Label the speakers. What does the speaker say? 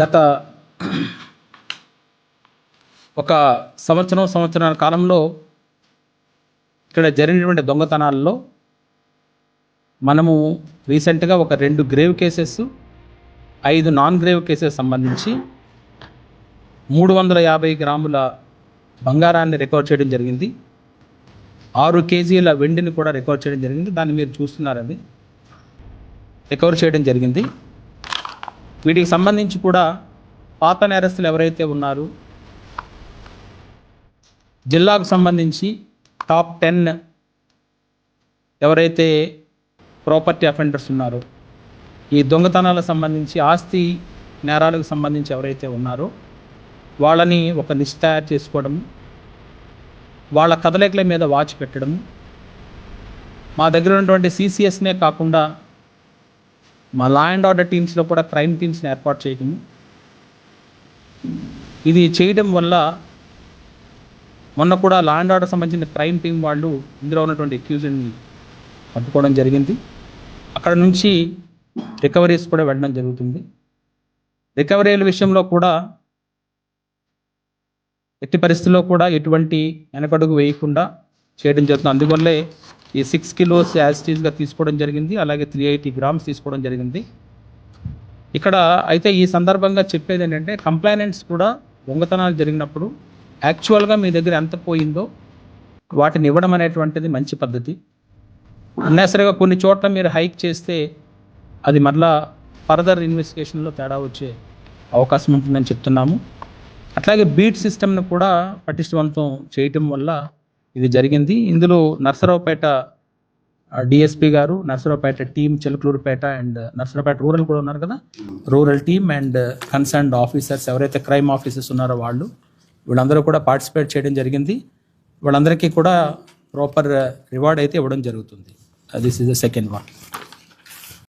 Speaker 1: గత ఒక సంవత్సరం సంవత్సరాల కాలంలో ఇక్కడ జరిగినటువంటి దొంగతనాల్లో మనము రీసెంట్గా ఒక రెండు గ్రేవ్ కేసెస్ ఐదు నాన్ గ్రేవ్ కేసెస్ సంబంధించి మూడు వందల యాభై గ్రాముల బంగారాన్ని రికవర్ చేయడం జరిగింది. ఆరు కేజీల వెండిని కూడా రికవర్ చేయడం జరిగింది. దాన్ని మీరు చూస్తున్నారని రికవర్ చేయడం జరిగింది. వీటికి సంబంధించి కూడా పాత నేరస్తులు ఎవరైతే ఉన్నారు జిల్లాకు సంబంధించి టాప్ టెన్ ఎవరైతే ప్రాపర్టీ అఫెండర్స్ ఉన్నారో ఈ దొంగతనాలకు సంబంధించి ఆస్తి నేరాలకు సంబంధించి ఎవరైతే ఉన్నారో వాళ్ళని ఒక లిస్ట్ తయారు చేసుకోవడం వాళ్ళ కదలికల మీద వాచ్ పెట్టడం మా దగ్గర ఉన్నటువంటి సీసీఎస్నే కాకుండా మా లా అండ్ ఆర్డర్ టీమ్స్లో కూడా క్రైమ్ టీమ్స్ని ఏర్పాటు చేయటం ఇది చేయడం వల్ల మొన్న కూడా లా అండ్ ఆర్డర్ సంబంధించిన క్రైమ్ టీం వాళ్ళు ఇందులో ఉన్నటువంటి అక్యూజ్ని పట్టుకోవడం జరిగింది. అక్కడ నుంచి రికవరీస్ కూడా వెళ్ళడం జరుగుతుంది. రికవరీల విషయంలో కూడా ఎట్టి పరిస్థితుల్లో కూడా ఎటువంటి వెనకడుగు వేయకుండా చేయడం జరుగుతుంది. అందువల్లే ఈ సిక్స్ కిలోస్ యాజిటీస్గా తీసుకోవడం జరిగింది అలాగే త్రీ ఎయిటీ గ్రామ్స్ తీసుకోవడం జరిగింది. ఇక్కడ అయితే ఈ సందర్భంగా చెప్పేది ఏంటంటే కంప్లైనెంట్స్ కూడా దొంగతనాలు జరిగినప్పుడు యాక్చువల్గా మీ దగ్గర ఎంత పోయిందో వాటిని ఇవ్వడం అనేటువంటిది మంచి పద్ధతి. అన్నెసరిగా కొన్ని చోట్ల మీరు హైక్ చేస్తే అది మరలా ఫర్దర్ ఇన్వెస్టిగేషన్లో తేడా వచ్చే అవకాశం ఉంటుందని చెప్తున్నాము. అట్లాగే బీట్ సిస్టమ్ను కూడా పటిష్టవంతం చేయటం వల్ల ఇది జరిగింది. ఇందులో నర్సరావుపేట డిఎస్పి గారు Narasaraopet team Chilakaluripet and Narasaraopet rural కూడా ఉన్నారు కదా? Rural team and concerned officers ఎవరైతే క్రైమ్ ఆఫీసర్స్ ఉన్నారో వాళ్ళు వీళ్ళందరూ కూడా పార్టిసిపేట్ చేయడం జరిగింది. వాళ్ళందరికీ కూడా ప్రాపర్ రివార్డ్ అయితే ఇవ్వడం జరుగుతుంది. This is the second one.